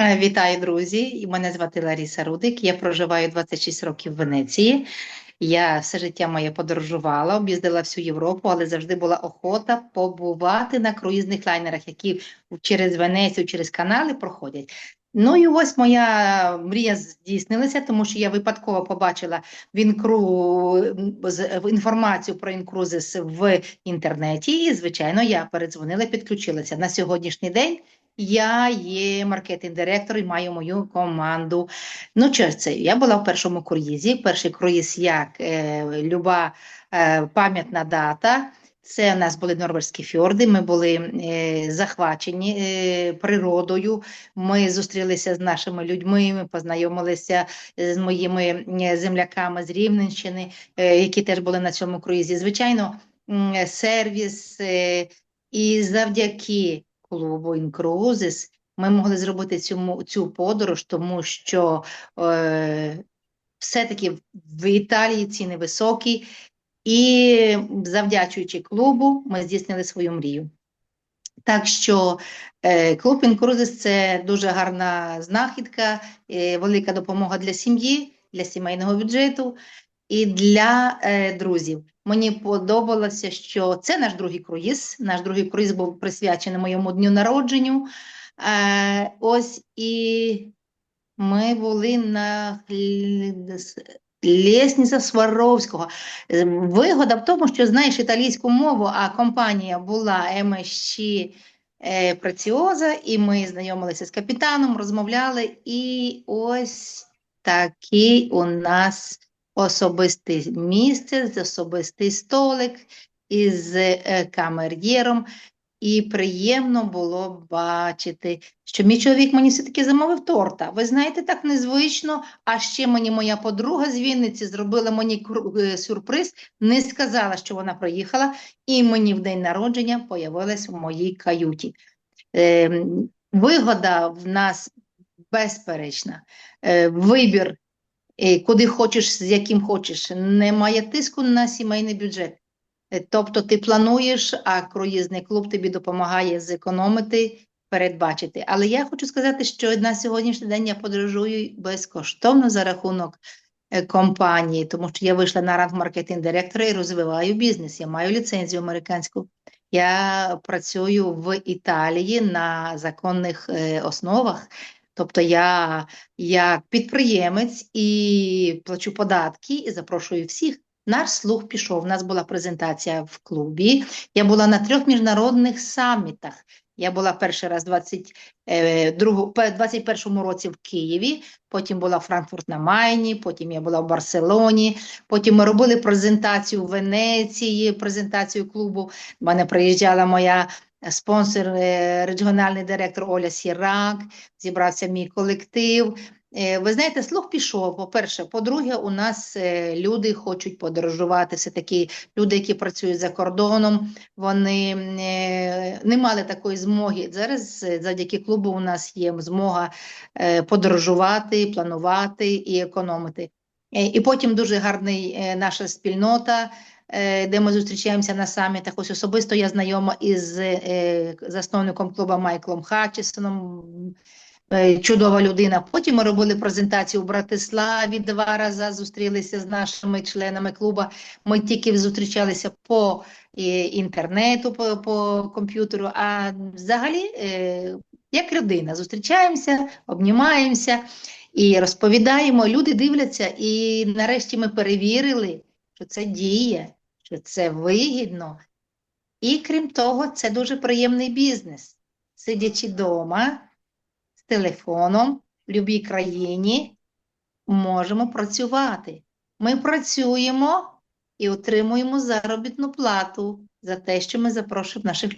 Е, Вітаю, друзі! Мене звати Ларіса Рудик. Я проживаю 26 років в Венеції. Я все життя моє подорожувала, об'їздила всю Європу, але завжди була охота побувати на круїзних лайнерах, які через Венецію, через канали проходять. Ну і ось моя мрія здійснилася, тому що я випадково побачила в інкру з- інформацію про інкрузис в інтернеті. І, звичайно, я передзвонила, підключилася на сьогоднішній день. Я є маркетинг-директор і маю мою команду. Ну, що це? Я була в першому круїзі. Перший круїз як е, люба е, пам'ятна дата. Це у нас були норвезькі фьорди. Ми були е, захвачені е, природою. Ми зустрілися з нашими людьми. Ми познайомилися з моїми е, земляками з Рівненщини, е, які теж були на цьому круїзі. Звичайно, м, сервіс е, і завдяки клубу Інкрузис ми могли зробити цю, цю подорож, тому що е, все-таки в Італії ціни високі, і завдячуючи клубу, ми здійснили свою мрію. Так що е, клуб Інкрузис це дуже гарна знахідка, е, велика допомога для сім'ї, для сімейного бюджету і для е, друзів. Мені подобалося, що це наш другий круїз. Наш другий круїз був присвячений моєму дню народженню. Ось і ми були на Лєсніца Сваровського. Е, Вигода в тому, що знаєш італійську мову, а компанія була МСЧ е, і ми знайомилися з капітаном, розмовляли, і ось такий у нас особисте місце, особистий столик із е, камер'єром. І приємно було бачити, що мій чоловік мені все-таки замовив торта. Ви знаєте, так незвично. А ще мені моя подруга з Вінниці зробила мені е, сюрприз, не сказала, що вона приїхала, і мені в день народження появилась в моїй каюті. Ем, Вигода в нас безперечна. Е, Вибір, е, куди хочеш, з яким хочеш, немає тиску на сімейний бюджет. Е, Тобто ти плануєш, а круїзний клуб тобі допомагає зекономити, передбачити. Але я хочу сказати, що на сьогоднішній день я подорожую безкоштовно за рахунок е, компанії, тому що я вийшла на ранг маркетинг-директора і розвиваю бізнес. Я маю ліцензію американську. Я працюю в Італії на законних е, основах. Тобто я як підприємець і плачу податки і запрошую всіх. Наш слух пішов. У нас була презентація в клубі. Я була на трьох міжнародних самітах. Я була перший раз в 22, пе- 21 році в Києві, потім була Франкфурт на Майні, потім я була в Барселоні, потім ми робили презентацію в Венеції, презентацію клубу. До мене приїжджала моя спонсор, е, регіональний директор Оля Сірак, зібрався мій колектив. Е, Ви знаєте, слух пішов. По-перше, по-друге, у нас е, люди хочуть подорожувати. Все таки люди, які працюють за кордоном, вони е, не мали такої змоги. Зараз завдяки клубу у нас є змога подорожувати, планувати і економити. І потім дуже гарний наша спільнота, де ми зустрічаємося на самітах. Ось особисто я знайома із засновником клубу Майклом Хатчесоном. Е, Чудова людина. Потім ми робили презентацію в Братиславі два рази, зустрілися з нашими членами клубу. Ми тільки зустрічалися по е, інтернету, по, по комп'ютеру, а взагалі, е, як людина, зустрічаємося, обнімаємося і розповідаємо. Люди дивляться, і нарешті ми перевірили, що це діє, що це вигідно. І крім того, це дуже приємний бізнес. Сидячи вдома телефоном в будь-якій країні, можемо працювати. Ми працюємо і отримуємо заробітну плату за те, що ми запрошуємо наших людей.